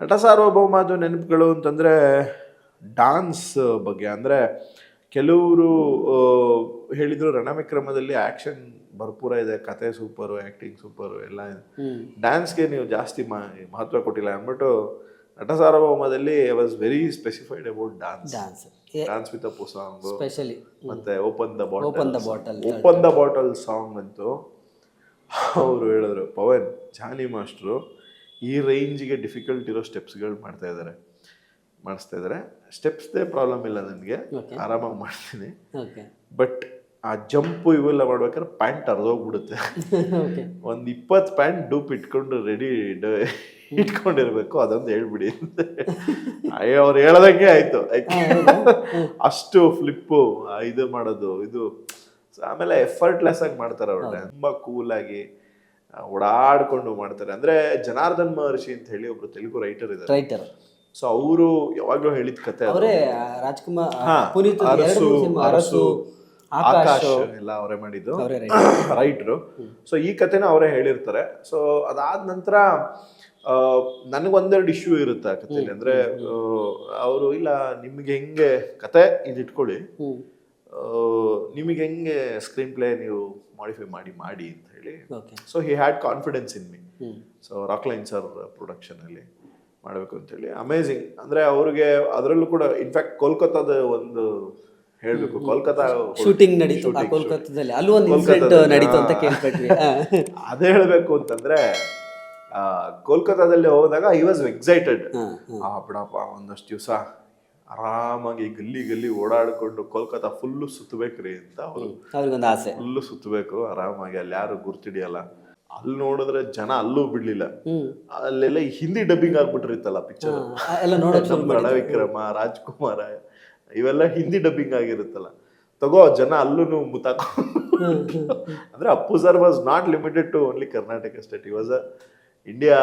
ನಟ ಸಾರ್ವಭೌಮದು ನೆನಪುಗಳು ಅಂತಂದರೆ ಡಾನ್ಸ್ ಬಗ್ಗೆ. ಅಂದರೆ ಕೆಲವರು ಹೇಳಿದರು ರಣವಿಕ್ರಮದಲ್ಲಿ ಆ್ಯಕ್ಷನ್ ಭರ್ಪೂರ ಇದೆ. ಕತೆ ಸೂಪರು ಆ್ಯಕ್ಟಿಂಗ್ ಸೂಪರು ಎಲ್ಲ ಡ್ಯಾನ್ಸ್ಗೆ ನೀವು ಜಾಸ್ತಿ ಮಾ- ಮಹತ್ವ ಕೊಟ್ಟಿಲ್ಲ ಅಂದ್ಬಿಟ್ಟು ನಟ ಸಾರ್ವಭೌಮದಲ್ಲಿ I was very specified about dance dance dance with Appu song specially ಮತ್ತೆ open the bottle open the bottle open the bottle song ಅಂತೂ ಅವರು ಹೇಳಿದ್ರು. ಪವನ್ ಜಾನಿ ಮಾಸ್ಟ್ರು ಈ ರೇಂಜ್ಗೆ ಡಿಫಿಕಲ್ಟ್ ಇರೋ ಸ್ಟೆಪ್ಸ್ಗಳು ಮಾಡ್ತಾ ಇದ್ದಾರೆ ಮಾಡಿಸ್ತಾ ಇದ್ದಾರೆ ಸ್ಟೆಪ್ಸ್ದೇ ಪ್ರಾಬ್ಲಮ್ ಇಲ್ಲ ನನಗೆ. ಆರಾಮಾಗಿ ಮಾಡ್ತೀನಿ. ಬಟ್ ಆ ಜಂಪು ಇವೆಲ್ಲ ಮಾಡ್ಬೇಕಾದ್ರೆ ಪ್ಯಾಂಟ್ ಅರ್ದೋಗ್ಬಿಡುತ್ತೆ ಒಂದು ಇಪ್ಪತ್ತು ಪ್ಯಾಂಟ್ ಡೂಪ್ ಇಟ್ಕೊಂಡು ರೆಡಿ ಇಟ್ಕೊಂಡಿರ್ಬೇಕು. ಅದೊಂದು ಹೇಳ್ಬಿಡಿ ಅಯ್ಯೋ ಅವ್ರು ಹೇಳ್ದಂಗೆ ಆಯ್ತು. ಅಷ್ಟು ಫ್ಲಿಪ್ಪು ಇದು ಮಾಡೋದು ಇದು ಆಮೇಲೆ ಎಫರ್ಟ್ಲೆಸ್ ಆಗಿ ಮಾಡ್ತಾರೆ ಅವ್ರನ್ನ ತುಂಬಾ ಕೂಲಾಗಿ ಓಡಾಡ್ಕೊಂಡು ಮಾಡ್ತಾರೆ. ಅಂದ್ರೆ ಜನಾರ್ದನ್ ಮಹರ್ಷಿ ಅಂತ ಹೇಳಿ ಒಬ್ರು ತೆಲುಗು ರೈಟರ್ ಇದ್ದಾರೆ ರೈಟರ್. ಸೊ ಅವರು ಯಾವಾಗ್ಲೂ ಹೇಳಿದ ಕತೆ. ಅವರೇ ರಾಜ್ಕುಮಾರ್ ಪುನೀತ್ ಅರಸು ಅರಸು ಆಕಾಶ್ ಎಲ್ಲ ಅವರೇ ಮಾಡಿದ್ದು. ರೈಟ್ರು ಸೊ ಈ ಕಥೆನ ಅವರೇ ಹೇಳಿರ್ತಾರೆ. ಸೊ ಅದಾದ ನಂತರ ನನಗೊಂದೆರಡು ಇಶ್ಯೂ ಇರುತ್ತೆ ಆ ಕಥೆಯಲ್ಲಿ ಅಂದ್ರೆ ಅವರು ಇಲ್ಲ ನಿಮ್ಗೆ ಹೆಂಗೆ ಕತೆ ಇದಿಟ್ಕೊಳ್ಳಿ. ಹ್ಮ್. ಆ, ನಿಮಗೆ ಹೆಂಗೆ ಸ್ಕ್ರೀನ್ ಪ್ಲೇ ನೀವು ಮಾಡಿಫೈ ಮಾಡಿ ಮಾಡಿ ಅಂತ ಹೇಳಿ. So he had confidence in me so Rockline sir ಪ್ರೊಡಕ್ಷನಲ್ಲಿ ಮಾಡಬೇಕು ಅಂತೇಳಿ ಅಮೇಝಿಂಗ್ ಅಂದರೆ ಅವ್ರಿಗೆ ಅದರಲ್ಲೂ ಕೂಡ ಇನ್ಫ್ಯಾಕ್ಟ್ ಕೋಲ್ಕತ್ತಾದ ಒಂದು ಹೇಳಬೇಕು. ಕೋಲ್ಕತ್ತಾ ಶೂಟಿಂಗ್ ನಡೀತು. ಕೋಲ್ಕತ್ತಾದಲ್ಲಿ ಅಲ್ಲೂ ಒಂದು ಇನ್ಸಿಡೆಂಟ್ ನಡೀತು ಅಂತ. ಕೇಳ್ಪಟ್ವಿ. ಅದೇ ಹೇಳಬೇಕು ಅಂತಂದ್ರೆ ಕೋಲ್ಕತ್ತಾದಲ್ಲಿ ಹೋದಾಗ ಐ ವಾಸ್ ಎಕ್ಸೈಟೆಡ್ ಆ ಬಿಡಪ್ಪ ಒಂದಷ್ಟು ದಿವಸ ಆರಾಮಾಗಿ ಗಲ್ಲಿ ಗಲ್ಲಿ ಓಡಾಡ್ಕೊಂಡು ಕೋಲ್ಕತ್ತಾ ಫುಲ್ಲು ಸುತ್ತಬೇಕ್ರಿ ಅಂತ ಅವರು ಅವ್ರಿಗೊಂದು ಆಸೆ. ಫುಲ್ಲು ಸುತ್ತಬೇಕು ಆರಾಮಾಗಿ ಅಲ್ಲಿ ಯಾರು ಗುರ್ತಿಡಿಯಲ್ಲ. ಅಲ್ಲಿ ನೋಡಿದ್ರೆ ಜನ ಅಲ್ಲೂ ಬಿಡ್ಲಿಲ್ಲ. ಅಲ್ಲೆಲ್ಲ ಹಿಂದಿ ಡಬ್ಬಿಂಗ್ ಆಗ್ಬಿಟ್ಟಿರುತ್ತಲ್ಲ ಪಿಕ್ಚರ್ ಆ, ವಿಕ್ರಮ ರಾಜ್ಕುಮಾರ ಇವೆಲ್ಲ ಹಿಂದಿ ಡಬ್ಬಿಂಗ್ ಆಗಿರುತ್ತಲ್ಲ. ತಗೋ ಜನ ಅಲ್ಲೂ ಮುತಾಕ ಅಂದ್ರೆ Appu sir was not limited to only Karnataka state he was a India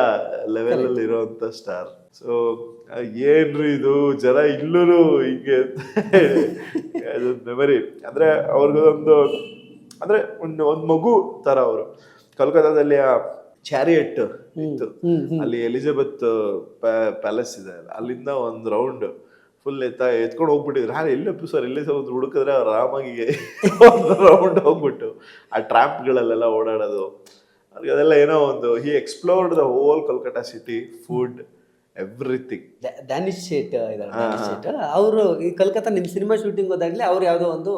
level ಅಲ್ಲಿ ಇರುವಂತ ಸ್ಟಾರ್ ಸೊ ಏನ್ರಿ ಇದು? ಜನ ಇಲ್ಲೂ ಹಿಂಗೆ ಮೆಮರಿ ಅಂದ್ರೆ ಅವ್ರಿಗೊಂದು ಅಂದ್ರೆ ಒಂದು ಒಂದು ಮಗು ತರ ಅವರು. ಕಲ್ಕತ್ತಾದಲ್ಲಿ ಆ ಚಾರಿಯಟ್ ಇತ್ತು. ಅಲ್ಲಿ ಎಲಿಜಬೆತ್ ಪ್ಯಾಲೇಸ್ ಇದೆ. ಅಲ್ಲಿಂದ ಒಂದು ರೌಂಡ್ ಫುಲ್ ಎತ್ತ ಎತ್ಕೊಂಡು ಹೋಗ್ಬಿಟ್ಟಿದ್ರು. ಹಾಂ ಎಲ್ಲಪ್ಪು ಸರ್ ಎಲ್ಲೇ ಸರ್ ಒಂದು ಹುಡುಕಿದ್ರೆ ಅವ್ರು ಆರಾಮಾಗಿ ಒಂದು ರೌಂಡ್ ಹೋಗ್ಬಿಟ್ಟು ಆ ಟ್ರ್ಯಾಪ್ಗಳಲ್ಲೆಲ್ಲ ಓಡಾಡೋದು. ಅದೆಲ್ಲ ಏನೋ ಒಂದು he explored the whole Calcutta city food everything Danish Danish Sait ಅವರು ಈ ಕಲ್ಕತ್ತಾ ನಿಮ್ ಸಿನಿಮಾ ಶೂಟಿಂಗ್ ಹೋದಾಗ್ಲೇ ಅವ್ರು ಯಾವ್ದೋ ಒಂದು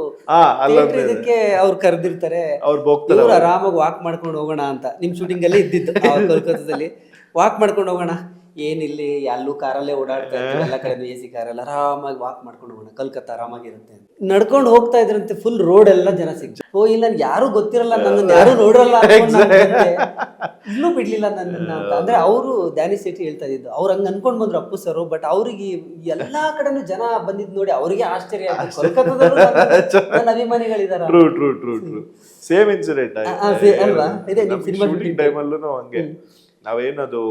theatre ಇದಕ್ಕೆ ಅವ್ರು ಕರೆದಿರ್ತಾರೆ. ಅವ್ರು ಹೋಗ್ತಾರೆ ಇವ್ರು ಆರಾಮಾಗಿ ವಾಕ್ ಮಾಡ್ಕೊಂಡು ಹೋಗೋಣ ಅಂತ. ನಿಮ್ ಶೂಟಿಂಗ್ ಅಲ್ಲಿ ಇದ್ದಿತ್ತು ಕಲ್ಕತ್ತಾದಲ್ಲಿ. ವಾಕ್ ಮಾಡ್ಕೊಂಡು ಹೋಗೋಣ. ಏನಿಲ್ಲಿ ಎಲ್ಲೂ ಕಾರಲ್ಲೇ ಓಡಾಡ್ತಾರೆ ಎಲ್ಲಾ ಕಡೆ ಎ ಸಿ ಕಾರಲ್ಲಿ ಆರಾಮಾಗಿ ವಾಕ್ ಮಾಡ್ಕೊಂಡು ಹೋಗೋಣ ಕಲ್ಕತ್ತಾ ಆರಾಮಾಗಿರುತ್ತೆ ಅಂತ. ನಡ್ಕೊಂಡು ಹೋಗ್ತಾ ಇದ್ರಂತೆ ಫುಲ್ ರೋಡ್ ಎಲ್ಲ ಜನ ಸಿಕ್ತು ಓ ಇಲ್ಲ ಯಾರು ಗೊತ್ತಿರಲ್ಲ ನನ್ನನ್ನು ಯಾರು ನೋಡಿರಲ್ಲ ಇನ್ನೂ ಬಿಡ್ಲಿಲ್ಲ ನನ್ನನ್ನ ಅಂತ. ಅಂದ್ರೆ ಅವರು ದ್ಯಾನಿ ಶೆಟ್ಟಿ ಹೇಳ್ತಾ ಇದ್ದು ಅವ್ರು ಹಂಗ ಅನ್ಕೊಂಡ್ ಬಂದ್ರು ಅಪ್ಪು ಸರ್ ಬಟ್ ಅವ್ರಿಗೆ ಎಲ್ಲಾ ಕಡೆನೂ ಜನ ಬಂದಿದ್ ನೋಡಿ ಅವ್ರಿಗೆ ಆಶ್ಚರ್ಯ ಆಯ್ತು. ಕೋಲ್ಕತ್ತಾದಲ್ಲೂ ನನ್ನ- ನನ್ನ ಅಭಿಮಾನಿಗಳಿದಾರ. True true true true same incident ಅಲ್ವಾ? ಇದೆ, ನಿಮ್ ಸಿನಿಮಾ ಟೈಮಲ್ಲೂ ಹಂಗೆ. ನಾವೇನದು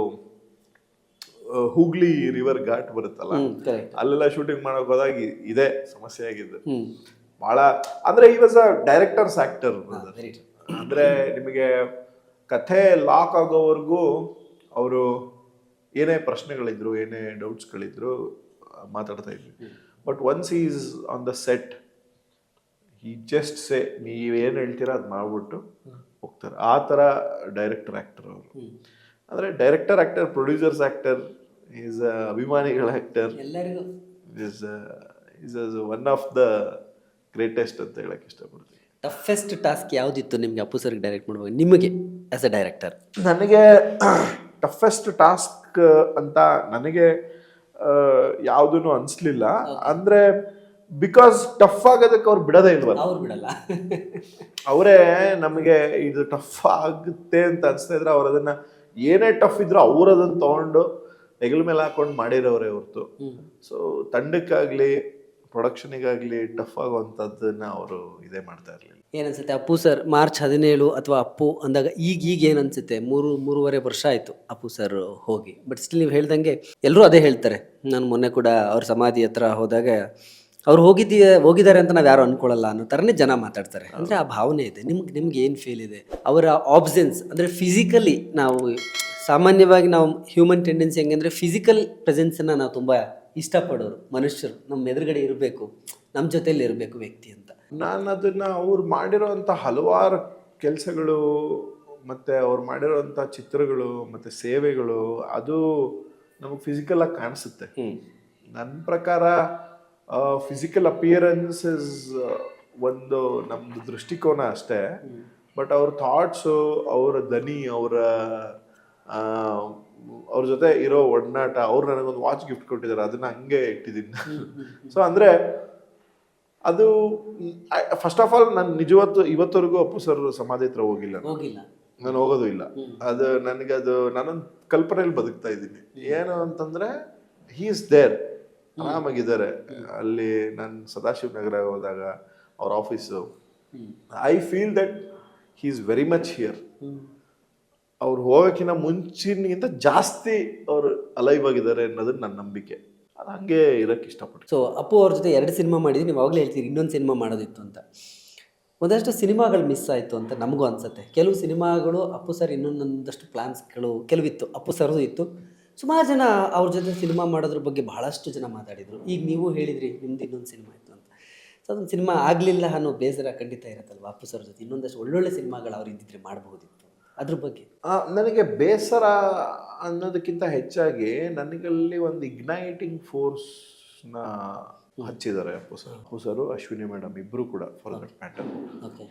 ಹೂಗ್ಲಿ ರಿವರ್ ಘಾಟ್ ಬರುತ್ತಲ್ಲ ಅಲ್ಲೆಲ್ಲ ಶೂಟಿಂಗ್ ಮಾಡಕ್ ಹೋದಾಗ ಇದೇ ಸಮಸ್ಯೆ ಆಗಿದ್ದು. ಬಹಳ ಅಂದ್ರೆ ಈ ವಾಸ್ ಅ ಡೈರೆಕ್ಟರ್ಸ್ ಆಕ್ಟರ್ ಅಂದ್ರೆ ನಿಮಗೆ ಕಥೆ ಲಾಕ್ ಆಗೋವರೆಗೂ ಅವರು ಏನೇ ಪ್ರಶ್ನೆಗಳಿದ್ರು ಏನೇ ಡೌಟ್ಸ್ಗಳಿದ್ರು ಮಾತಾಡ್ತಾ ಇದ್ವಿ. But once he's on the set he just say ನೀವೇನು ಹೇಳ್ತೀರಾ ಅದು ಮಾಡ್ಬಿಟ್ಟು ಹೋಗ್ತಾರೆ. ಆ ಥರ ಡೈರೆಕ್ಟರ್ ಆ್ಯಕ್ಟರ್ ಅವರು. ಅಂದರೆ director actor producers actor is ಅಭಿಮಾನಿಗಳ ಆ್ಯಕ್ಟರ್ ಎಲ್ಲರಿಗೂ. Is is one of the greatest ಅಂತ ಹೇಳಕ್ ಇಷ್ಟಪಡ್ತೀನಿ. ಟಫೆಸ್ಟ್ ಟಾಸ್ಕ್ ಯಾವುದಿತ್ತು ನಿಮಗೆ ಅಪ್ಪು ಸರ್ಗೆ ಡೈರೆಕ್ಟ್ ಮಾಡುವಾಗ ನಿಮಗೆ ಆಸ್ ಅ ಡೈರೆಕ್ಟರ್ ನನಗೆ ಟಫೆಸ್ಟ್ ಟಾಸ್ಕ್ ಅಂತ ನನಗೆ ಯಾವುದೂ ಅನಿಸ್ಲಿಲ್ಲ. ಅಂದರೆ ಬಿಕಾಸ್ ಟಫ್ ಆಗೋದಕ್ಕೆ ಅವ್ರು ಬಿಡೋದೇ ಇಲ್ವಲ್ಲ? ಅವ್ರು ಬಿಡಲ್ಲ. ಅವರೇ ನಮಗೆ ಇದು ಟಫ್ ಆಗುತ್ತೆ ಅಂತ ಅನಿಸ್ತಾ ಇದ್ರೆ ಅವ್ರು ಅದನ್ನು ಏನೇ ಟಫ್ ಇದ್ರೂ ಅವ್ರು ಅದನ್ನು ತಗೊಂಡು ಹೆಗಲ ಮೇಲೆ ಹಾಕೊಂಡು ಮಾಡಿರೋರೇ ಹೊರತು. ಸೊ ತಂಡಕ್ಕಾಗ್ಲಿ ಪ್ರೊಡಕ್ಷನಿಗಾಗ್ಲಿ ಟಫ್ ಆಗುವಂಥದ್ದನ್ನ ಅವರು ಇದೇ ಮಾಡ್ತಾ ಇರಲಿಲ್ಲ. ಏನನ್ಸುತ್ತೆ? ಅಪ್ಪು ಸರ್ ಮಾರ್ಚ್ ಹದಿನೇಳು ಅಥವಾ ಅಪ್ಪು ಅಂದಾಗ ಈಗ ಈಗ ಏನು ಅನ್ಸುತ್ತೆ ಮೂರು ಮೂರುವರೆ ವರ್ಷ ಆಯಿತು ಅಪ್ಪು ಸರ್ ಹೋಗಿ. ಬಟ್ ಸ್ಟಿಲ್ ನೀವು ಹೇಳ್ದಂಗೆ ಎಲ್ಲರೂ ಅದೇ ಹೇಳ್ತಾರೆ. ನಾನು ಮೊನ್ನೆ ಕೂಡ ಅವ್ರ ಸಮಾಧಿ ಹತ್ರ ಹೋದಾಗ ಅವ್ರು ಹೋಗಿದ್ದೀ ಹೋಗಿದ್ದಾರೆ ಅಂತ ನಾವು ಯಾರು ಅನ್ಕೊಳ್ಳಲ್ಲ ಅನ್ನೋ ಥರನೇ ಜನ ಮಾತಾಡ್ತಾರೆ. ಅಂದರೆ ಆ ಭಾವನೆ ಇದೆ. ನಿಮ್ಗೆ ನಿಮ್ಗೆ ಏನು ಫೀಲ್ ಇದೆ? ಅವರ ಆಬ್ಸೆನ್ಸ್ ಅಂದರೆ ಫಿಸಿಕಲಿ ನಾವು ಸಾಮಾನ್ಯವಾಗಿ ನಾವು ಹ್ಯೂಮನ್ ಟೆಂಡೆನ್ಸಿ ಹೆಂಗಂದರೆ ಫಿಸಿಕಲ್ ಪ್ರೆಸೆನ್ಸನ್ನು ನಾವು ತುಂಬ ಇಷ್ಟಪಡೋರು. ಮನುಷ್ಯರು ನಮ್ಮ ಎದುರುಗಡೆ ಇರಬೇಕು ನಮ್ಮ ಜೊತೆಯಲ್ಲಿ ಇರಬೇಕು ವ್ಯಕ್ತಿ ಅಂತ. ನಾನು ಅದನ್ನು ಅವ್ರು ಮಾಡಿರೋವಂಥ ಹಲವಾರು ಕೆಲಸಗಳು ಮತ್ತು ಅವ್ರು ಮಾಡಿರೋವಂಥ ಚಿತ್ರಗಳು ಮತ್ತು ಸೇವೆಗಳು ಅದು ನಮಗೆ ಫಿಸಿಕಲಾಗಿ ಕಾಣಿಸುತ್ತೆ. ನನ್ನ ಪ್ರಕಾರ ಫಿಸಿಕಲ್ ಅಪಿಯರೆನ್ಸ್ ಇಸ್ ಒಂದು ನಮ್ದು ದೃಷ್ಟಿಕೋನ ಅಷ್ಟೇ. ಬಟ್ ಅವ್ರ ಥಾಟ್ಸು ಅವರ ದನಿ ಅವರ ಅವ್ರ ಜೊತೆ ಇರೋ ಒಡನಾಟ ಅವ್ರು ನನಗೊಂದು ವಾಚ್ ಗಿಫ್ಟ್ ಕೊಟ್ಟಿದ್ದಾರೆ. ಅದನ್ನ ಹಂಗೆ ಇಟ್ಟಿದ್ದೀನಿ. ಸೊ ಅಂದ್ರೆ ಅದು ಫಸ್ಟ್ ಆಫ್ ಆಲ್ ನಾನು ನಿಜವತ್ತು ಇವತ್ತವರೆಗೂ ಅಪ್ಪು ಸರ್ ಸಮಾಧಿ ಹತ್ರ ಹೋಗಿಲ್ಲ ನಾನು. ಹೋಗಿಲ್ಲ. ನಾನು ಹೋಗೋದು ಇಲ್ಲ. ಅದು ನನಗೆ ಅದು ನಾನೊಂದು ಕಲ್ಪನೆಯಲ್ಲಿ ಬದುಕ್ತಾ ಇದ್ದೀನಿ. ಏನು ಅಂತಂದ್ರೆ ಹೀ ಇಸ್ ದೇರ್ ಆರಾಮಾಗಿದ್ದಾರೆ. ಅಲ್ಲಿ ನಾನು ಸದಾಶಿವ ನಗರ ಹೋದಾಗ ಅವ್ರ office. I feel that he is very much here ಅವ್ರು ಹೋಗೋಕ್ಕಿಂತ ಮುಂಚಿನಗಿಂತ ಜಾಸ್ತಿ ಅವರು ಅಲೈವ್ ಆಗಿದ್ದಾರೆ ಅನ್ನೋದು ನನ್ನ ನಂಬಿಕೆ. ಅದು ಹಂಗೆ ಇರೋಕ್ಕೆ ಇಷ್ಟಪಟ್ಟು ಸೊ ಅಪ್ಪು ಅವ್ರ ಜೊತೆ ಎರಡು ಸಿನಿಮಾ ಮಾಡಿದ್ವಿ ನೀವು ಆವಾಗಲೇ ಹೇಳ್ತೀರಿ ಇನ್ನೊಂದು ಸಿನಿಮಾ ಮಾಡೋದಿತ್ತು ಅಂತ. ಒಂದಷ್ಟು ಸಿನಿಮಾಗಳು ಮಿಸ್ ಆಯಿತು ಅಂತ ನಮಗೂ ಅನ್ಸುತ್ತೆ. ಕೆಲವು ಸಿನಿಮಾಗಳು ಅಪ್ಪು ಸರ್ ಇನ್ನೊಂದೊಂದಷ್ಟು ಪ್ಲ್ಯಾನ್ಸ್ಗಳು ಕೆಲವಿತ್ತು ಅಪ್ಪು ಸರ್ದು ಇತ್ತು. ಸುಮಾರು ಜನ ಅವ್ರ ಜೊತೆ ಸಿನಿಮಾ ಮಾಡೋದ್ರ ಬಗ್ಗೆ ಬಹಳಷ್ಟು ಜನ ಮಾತಾಡಿದರು. ಈಗ ನೀವು ಹೇಳಿದ್ರಿ ನಿಮ್ದು ಇನ್ನೊಂದು ಸಿನಿಮಾ ಇತ್ತು ಅಂತ. ಸೊ ಅದೊಂದು ಸಿನಿಮಾ ಆಗಲಿಲ್ಲ ಅನ್ನೋ ಬೇಸರ ಖಂಡಿತ ಇರುತ್ತಲ್ವ? ಅಪ್ಪು ಸರ್ ಜೊತೆ ಇನ್ನೊಂದಷ್ಟು ಒಳ್ಳೊಳ್ಳೆ ಸಿನಿಮಾಗಳು ಅವ್ರು ಇದ್ದಿದ್ರೆ ಮಾಡಬಹುದಿತ್ತು. ಅದ್ರ ಬಗ್ಗೆ. ನನಗೆ ಬೇಸರ ಅನ್ನೋದಕ್ಕಿಂತ ಹೆಚ್ಚಾಗಿ ನನಗಲ್ಲಿ ಒಂದು ಇಗ್ನೈಟಿಂಗ್ ಫೋರ್ಸ್ನ ಹಚ್ಚಿದ್ದಾರೆ Appu sir. Appu sir Ashwini madam ಇಬ್ಬರು ಕೂಡ for that matter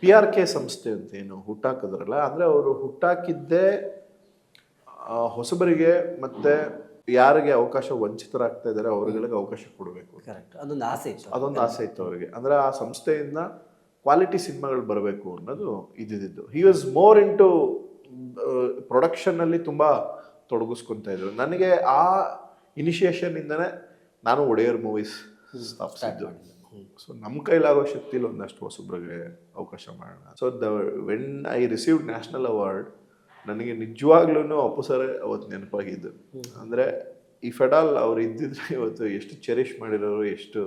P R K ಸಂಸ್ಥೆ ಅಂತ ಏನು ಹುಟ್ಟಾಕಿದ್ರಲ್ಲ ಅಂದರೆ ಅವರು ಹುಟ್ಟಾಕಿದ್ದೇ ಹೊಸಬರಿಗೆ ಮತ್ತೆ ಯಾರಿಗೆ ಅವಕಾಶ ವಂಚಿತರಾಗ್ತಾ ಇದ್ದಾರೆ ಅವರುಗಳಿಗೆ ಅವಕಾಶ ಕೊಡಬೇಕು ಕರೆಕ್ಟ್ ಅದೊಂದು ಆಸೆ ಇತ್ತು. ಅದೊಂದು ಆಸೆ ಇತ್ತು ಅವರಿಗೆ. ಅಂದ್ರೆ ಆ ಸಂಸ್ಥೆಯಿಂದ ಕ್ವಾಲಿಟಿ ಸಿನಿಮಾಗಳು ಬರಬೇಕು ಅನ್ನೋದು ಇದ್ದಿದ್ದು. He was more into production ಅಲ್ಲಿ ತುಂಬಾ ತೊಡಗಿಸ್ಕೊಂತ ಇದ್ರು. ನನಗೆ ಆ ಇನಿಷಿಯೇಷನ್ ಇಂದನೇ ನಾನು ಒಡೆಯರ್ ಮೂವೀಸ್ ಸ್ಥಾಪಿಸಿದ್ದು. ಸೊ ನಮ್ಮ ಕೈಲಾಗೋ ಶಕ್ತಿಲಿ ಒಂದಷ್ಟು ಹೊಸಬ್ರಿಗೆ ಅವಕಾಶ ಮಾಡೋಣ. So the when I received national award ನನಗೆ ನಿಜವಾಗ್ಲೂ ಅಪ್ಪು ಸರ್ ಅವತ್ತು ನೆನಪಾಗಿದ್ದು. ಅಂದರೆ ಈ ಫೆಡಾಲ್ ಅವ್ರು ಇದ್ದಿದ್ರೆ ಇವತ್ತು ಎಷ್ಟು ಚೆರಿಷ್ ಮಾಡಿರೋರು, ಎಷ್ಟು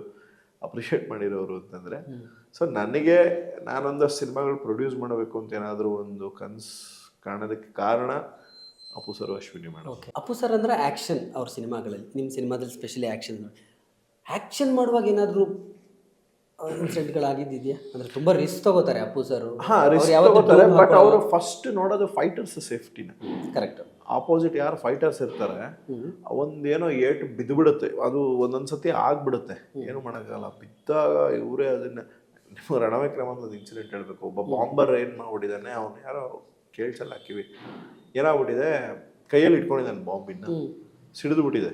ಅಪ್ರಿಷಿಯೇಟ್ ಮಾಡಿರೋರು ಅಂತಂದರೆ ಸೊ ನನಗೆ ನಾನೊಂದು ಸಿನಿಮಾಗಳು ಪ್ರೊಡ್ಯೂಸ್ ಮಾಡಬೇಕು ಅಂತ ಏನಾದರೂ ಒಂದು ಕನ್ಸ್ ಕಾಣೋದಕ್ಕೆ ಕಾರಣ ಅಪ್ಪು ಸರ್, ಅಶ್ವಿನಿ ಮಾಡೋ ಅಪ್ಪು ಸರ್ ಅಂದರೆ ಆ್ಯಕ್ಷನ್ ಅವ್ರ ಸಿನಿಮಾಗಳಲ್ಲಿ ನಿಮ್ಮ ಸಿನಿಮಾದಲ್ಲಿ ಸ್ಪೆಷಲಿ ಆ್ಯಕ್ಷನ್ ಆ್ಯಕ್ಷನ್ ಮಾಡುವಾಗ ಏನಾದರೂ ಅಂದ್ರೆ ತುಂಬ ರಿಸ್ಕ್ ತಗೋತಾರೆ ಅಪ್ಪು ಸರ್ ಹಾ ರಿಸ್ಕ್ ತಗೋತಾರೆ ಬಟ್ ಅವರು ಫಸ್ಟ್ ನೋಡೋದು ಫೈಟರ್ಸ್ ಸೇಫ್ಟಿನ ಕರೆಕ್ಟ್ ಆಪೋಸಿಟ್ ಯಾರು ಫೈಟರ್ಸ್ ಇರ್ತಾರೆ ಒಂದೇನೋ ಏಟು ಬಿದ್ದು ಬಿಡುತ್ತೆ ಅದು ಒಂದೊಂದ್ಸತಿ ಆಗ್ಬಿಡುತ್ತೆ. ಏನು ಮಾಡೋಕ್ಕಾಗಲ್ಲ. ಬಿದ್ದಾಗ ಇವರೇ ಅದನ್ನ ನಿಮ್ಮ ರಣವಿಕ್ರಮ ಅಂತ ಇನ್ಸಿಡೆಂಟ್ ಹೇಳ್ಬೇಕು. ಒಬ್ಬ ಬಾಂಬರ್ ಏನು ಮಾಡ್ಬಿಟ್ಟಿದ್ದಾನೆ ಅವನು ಯಾರೋ ಕೇಳ್ಸಲ್ಲ ಹಾಕಿವಿ ಏನಾಗ್ಬಿಟ್ಟಿದೆ ಕೈಯಲ್ಲಿ ಇಟ್ಕೊಂಡಿದ್ದಾನೆ ಬಾಂಬಿನ ಸಿಡಿದು ಬಿಟ್ಟಿದೆ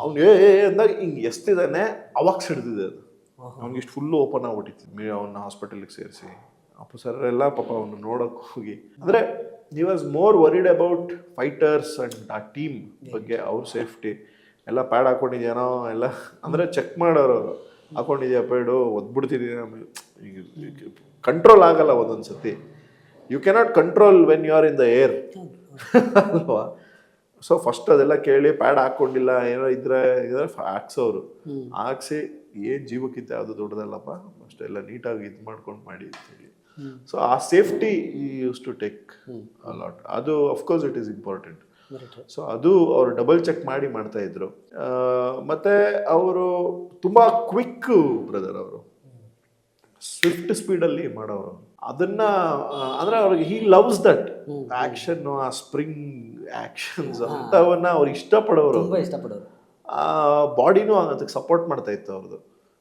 ಅವ್ನು ಏ ಏ ಅಂದಾಗ ಹಿಂಗೆ ಎಸ್ತಿದ್ದಾನೆ ಅವಾಗ ಸಿಡಿದಿದೆ ಅದು. ಅವ್ನಿಗೆ ಇಷ್ಟು ಫುಲ್ಲು ಓಪನ್ ಆಗ್ಬಿಟ್ಟಿತ್ತು. ಅವನ್ನ ಹಾಸ್ಪಿಟಲ್ಗೆ ಸೇರಿಸಿ. ಅಪ್ಪ ಸರ್ ಎಲ್ಲ ಪಾಪ ಅವನು ನೋಡೋಕೆ ಹೋಗಿ. ಅಂದರೆ he was more worried about fighters and ಆ ಟೀಮ್ ಬಗ್ಗೆ ಅವ್ರ ಸೇಫ್ಟಿ ಎಲ್ಲ ಪ್ಯಾಡ್ ಹಾಕೊಂಡಿದ್ಯಾನೋ ಎಲ್ಲ ಅಂದರೆ ಚೆಕ್ ಮಾಡೋರು ಅವ್ರು. ಹಾಕೊಂಡಿದ್ಯಾ ಪ್ಯಾಡು ಒದ್ಬಿಡ್ತಿದ್ದೀನಿ ಆಮೇಲೆ. ಕಂಟ್ರೋಲ್ ಆಗಲ್ಲ ಒಂದೊಂದು ಸತಿ you cannot control when you are in the air ಅಲ್ವಾ? ಸೊ ಫಸ್ಟ್ ಅದೆಲ್ಲ ಕೇಳಿ ಪ್ಯಾಡ್ ಹಾಕೊಂಡಿಲ್ಲ ಏನೋ ಇದ್ರೆ ಇದ್ರೆ ಹಾಕ್ಸೋರು ಹಾಕ್ಸಿ ಏನ್ ಜೀವಕ್ಕಿಂತ ಯಾವುದು ದೊಡ್ಡದಲ್ಲಪ್ಪ? ಅಷ್ಟೆಲ್ಲ ನೀಟಾಗಿ ಇದು ಮಾಡ್ಕೊಂಡು ಮಾಡಿ ಅಂತೇಳಿ ಸೊ ಆ safety used to take lot ಅದು of course it is important so ಅದು ಅವರು ಡಬಲ್ ಚೆಕ್ ಮಾಡಿ ಮಾಡ್ತಾ ಇದ್ರು. ಮತ್ತೆ ಅವರು ತುಂಬಾ ಕ್ವಿಕ್ ಬ್ರದರ್ ಅವರು. ಸ್ವಿಫ್ಟ್ ಸ್ಪೀಡಲ್ಲಿ ಮಾಡೋರು. ಅದನ್ನ ಅಂದ್ರೆ ಅವ್ರಿಗೆ ಹಿ ಲವ್ಸ್ ದಟ್ ಆಕ್ಷನ್ ಆ ಸ್ಪ್ರಿಂಗ್ ಆಕ್ಷನ್ಸ್ ಅಂತವನ್ನ ಅವ್ರು ಇಷ್ಟಪಡೋರು. ತುಂಬಾ ಇಷ್ಟಪಡೋರು. ಬಾಡಿನೂ ಅದಕ್ಕೆ ಸಪೋರ್ಟ್ ಮಾಡ್ತಾ ಇತ್ತು ಅವ್ರದ್ದು.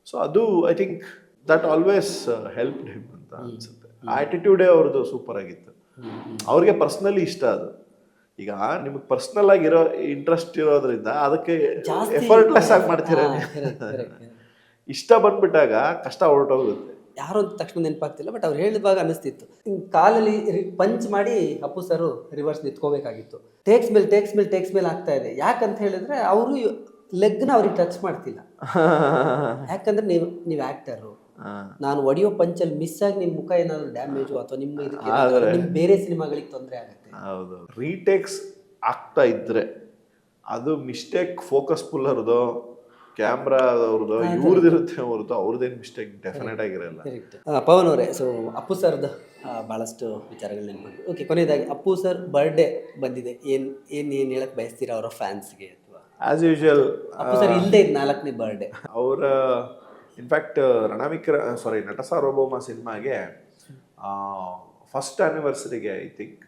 ಸೊ ಅದು I think that always help him ಅಂತ ಅನ್ಸುತ್ತೆ. ಆಟಿಟ್ಯೂಡೇ ಅವ್ರದ್ದು ಸೂಪರ್ ಆಗಿತ್ತು. ಅವ್ರಿಗೆ ಪರ್ಸ್ನಲಿ ಇಷ್ಟ ಅದು. ಈಗ ನಿಮಗೆ ಪರ್ಸ್ನಲ್ ಆಗಿರೋ ಇಂಟ್ರೆಸ್ಟ್ ಇರೋದ್ರಿಂದ ಅದಕ್ಕೆ ಎಫರ್ಟ್ಲೆಸ್ ಆಗಿ ಮಾಡ್ತೀರ. ಇಷ್ಟ ಬಂದ್ಬಿಟ್ಟಾಗ ಕಷ್ಟ ಹೊರಟೋಗುತ್ತೆ. ಯಾರು ಅಂತ ತಕ್ಷಣ ನೆನಪಾಗ್ತಿಲ್ಲ ಬಟ್ ಅವ್ರು ಹೇಳಿದಾಗ ಅನಿಸ್ತಿತ್ತು ಕಾಲಲ್ಲಿ ಪಂಚ್ ಮಾಡಿ ಅಪ್ಪು ಸರು ರಿವರ್ಸ್ ನಿಂತ್ಕೋಬೇಕಾಗಿತ್ತು. ಟೇಕ್ಸ್ ಮೇಲೆ ಟೇಕ್ಸ್ ಮೇಲೆ ಟೇಕ್ಸ್ ಮೇಲೆ ಆಗ್ತಾ ಇದೆ. ಯಾಕಂತ ಹೇಳಿದ್ರೆ ಅವರು ಲೆಗ್ನ ಅವ್ರಿಗೆ ಟಚ್ ಮಾಡ್ತಿಲ್ಲ. ಯಾಕಂದ್ರೆ ನೀವು ನೀವು ಆಕ್ಟರು ನಾನು ಒಡೆಯೋ ಪಂಚಲ್ಲಿ ಮಿಸ್ ಆಗಿ ನಿಮ್ಮ ಮುಖ ಏನಾದ್ರು ಡ್ಯಾಮೇಜು ಅಥವಾ ನಿಮ್ಮ ಬೇರೆ ಸಿನಿಮಾಗಳಿಗೆ ತೊಂದರೆ ಆಗುತ್ತೆ. ಹೌದು. ರೀಟೇಕ್ಸ್ ಆಗ್ತಾ ಇದ್ರೆ ಅದು ಮಿಸ್ಟೇಕ್ ಫೋಕಸ್ ಪುಲ್ಲರ್ದು ಕ್ಯಾಮ್ರಾ ಅವ್ರದ್ದು ಇವ್ರದ್ದಿರುತ್ತೆ ಹೊರತು ಅವ್ರದ್ದೇನು ಮಿಸ್ಟೇಕ್ ಡೆಫಿನೆಟ್ ಆಗಿರಲ್ಲ. ಪವನ್ ಅವರೇ ಸೊ ಅಪ್ಪು ಸರ್ದು ಭಾಳಷ್ಟು ವಿಚಾರಗಳು ನೆನಪು ಓಕೆ ಕೊನೆಯದಾಗಿ ಅಪ್ಪು ಸರ್ ಬರ್ಡೇ ಬಂದಿದೆ. ಏನು ಏನು ಏನು ಹೇಳಕ್ಕೆ ಬಯಸ್ತೀರಾ ಅವರ ಫ್ಯಾನ್ಸ್ಗೆ ಆಸ್ ಯೂಶುವಲ್ ಸರ್ ಇಲ್ಲದೆ ನಾಲ್ಕನೇ ಬರ್ಡೇ ಅವರ ಇನ್ಫ್ಯಾಕ್ಟ್ ರಣವಿಕ್ರ ಸಾರಿ ನಟ ಸಾರ್ವಭೌಮ ಸಿನಿಮಾಗೆ ಫಸ್ಟ್ ಆ್ಯನಿವರ್ಸರಿಗೆ ಐ ಥಿಂಕ್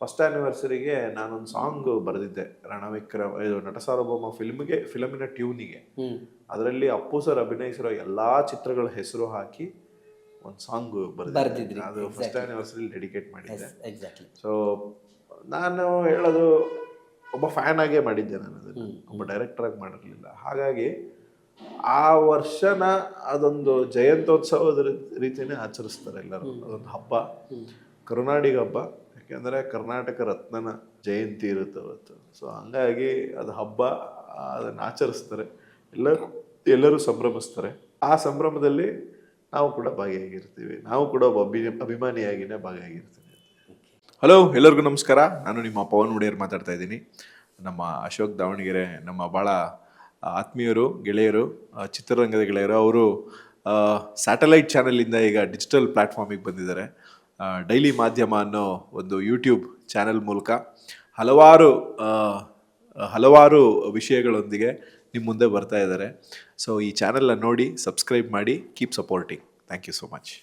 ಫಸ್ಟ್ ಆ್ಯನಿವರ್ಸರಿಗೆ ನಾನೊಂದು ಸಾಂಗ್ ಬರೆದಿದ್ದೆ ರಣವಿಕ್ರಮ ಇದು ನಟ ಸಾರ್ವಭೌಮ ಫಿಲ್ಮ್ಗೆ ಫಿಲಮಿನ ಟ್ಯೂನಿಗೆ ಅದರಲ್ಲಿ ಅಪ್ಪು ಸರ್ ಅಭಿನಯಿಸಿರೋ ಎಲ್ಲ ಚಿತ್ರಗಳ ಹೆಸರು ಹಾಕಿ ಒಂದು ಸಾಂಗ್ ಬರೆದಿದ್ದೆ. ಅದು ಫಸ್ಟ್ ಆ್ಯನಿವರ್ಸರಿ ಡೆಡಿಕೇಟ್ ಮಾಡಿದ್ದೆ. ಸೊ ನಾನು ಹೇಳೋದು ಒಬ್ಬ ಫ್ಯಾನ್ ಆಗೇ ಮಾಡಿದ್ದೆ ನಾನು ಅದನ್ನು. ಒಬ್ಬ ಡೈರೆಕ್ಟರ್ ಆಗಿ ಮಾಡಿರಲಿಲ್ಲ. ಹಾಗಾಗಿ ಆ ವರ್ಷನ ಅದೊಂದು ಜಯಂತ್ಯೋತ್ಸವದ ರೀತಿಯೇ ಆಚರಿಸ್ತಾರೆ ಎಲ್ಲರೂ. ಅದೊಂದು ಹಬ್ಬ. ಕರುನಾಡಿಗ ಹಬ್ಬ. ಯಾಕೆಂದರೆ ಕರ್ನಾಟಕ ರತ್ನನ ಜಯಂತಿ ಇರುತ್ತೆ ಅವತ್ತು. ಸೊ ಹಂಗಾಗಿ ಅದು ಹಬ್ಬ ಅದನ್ನು ಆಚರಿಸ್ತಾರೆ. ಎಲ್ಲರೂ ಎಲ್ಲರೂ ಸಂಭ್ರಮಿಸ್ತಾರೆ. ಆ ಸಂಭ್ರಮದಲ್ಲಿ ನಾವು ಕೂಡ ಭಾಗಿಯಾಗಿರ್ತೀವಿ. ನಾವು ಕೂಡ ಒಬ್ಬ ಅಭಿ ಅಭಿಮಾನಿಯಾಗಿನೇ ಭಾಗಿಯಾಗಿರ್ತೀವಿ. ಹಲೋ ಎಲ್ಲರಿಗೂ ನಮಸ್ಕಾರ. ನಾನು ನಿಮ್ಮ ಪವನ್ ಒಡೆಯರ್ ಮಾತಾಡ್ತಾ ಇದ್ದೀನಿ. ನಮ್ಮ ಅಶೋಕ್ ದಾವಣಗೆರೆ, ನಮ್ಮ ಭಾಳ ಆತ್ಮೀಯರು, ಗೆಳೆಯರು ಚಿತ್ರರಂಗದ ಗೆಳೆಯರು, ಅವರು ಸ್ಯಾಟಲೈಟ್ ಚಾನಲಿಂದ ಈಗ ಡಿಜಿಟಲ್ ಪ್ಲ್ಯಾಟ್ಫಾರ್ಮಿಗೆ ಬಂದಿದ್ದಾರೆ. ಡೈಲಿ ಮಾಧ್ಯಮ ಅನ್ನೋ ಒಂದು ಯೂಟ್ಯೂಬ್ ಚಾನೆಲ್ ಮೂಲಕ ಹಲವಾರು ಹಲವಾರು ವಿಷಯಗಳೊಂದಿಗೆ ನಿಮ್ಮ ಮುಂದೆ ಬರ್ತಾ ಇದ್ದಾರೆ. ಸೊ ಈ ಚಾನೆಲ್ನ ನೋಡಿ ಸಬ್ಸ್ಕ್ರೈಬ್ ಮಾಡಿ keep supporting thank you so much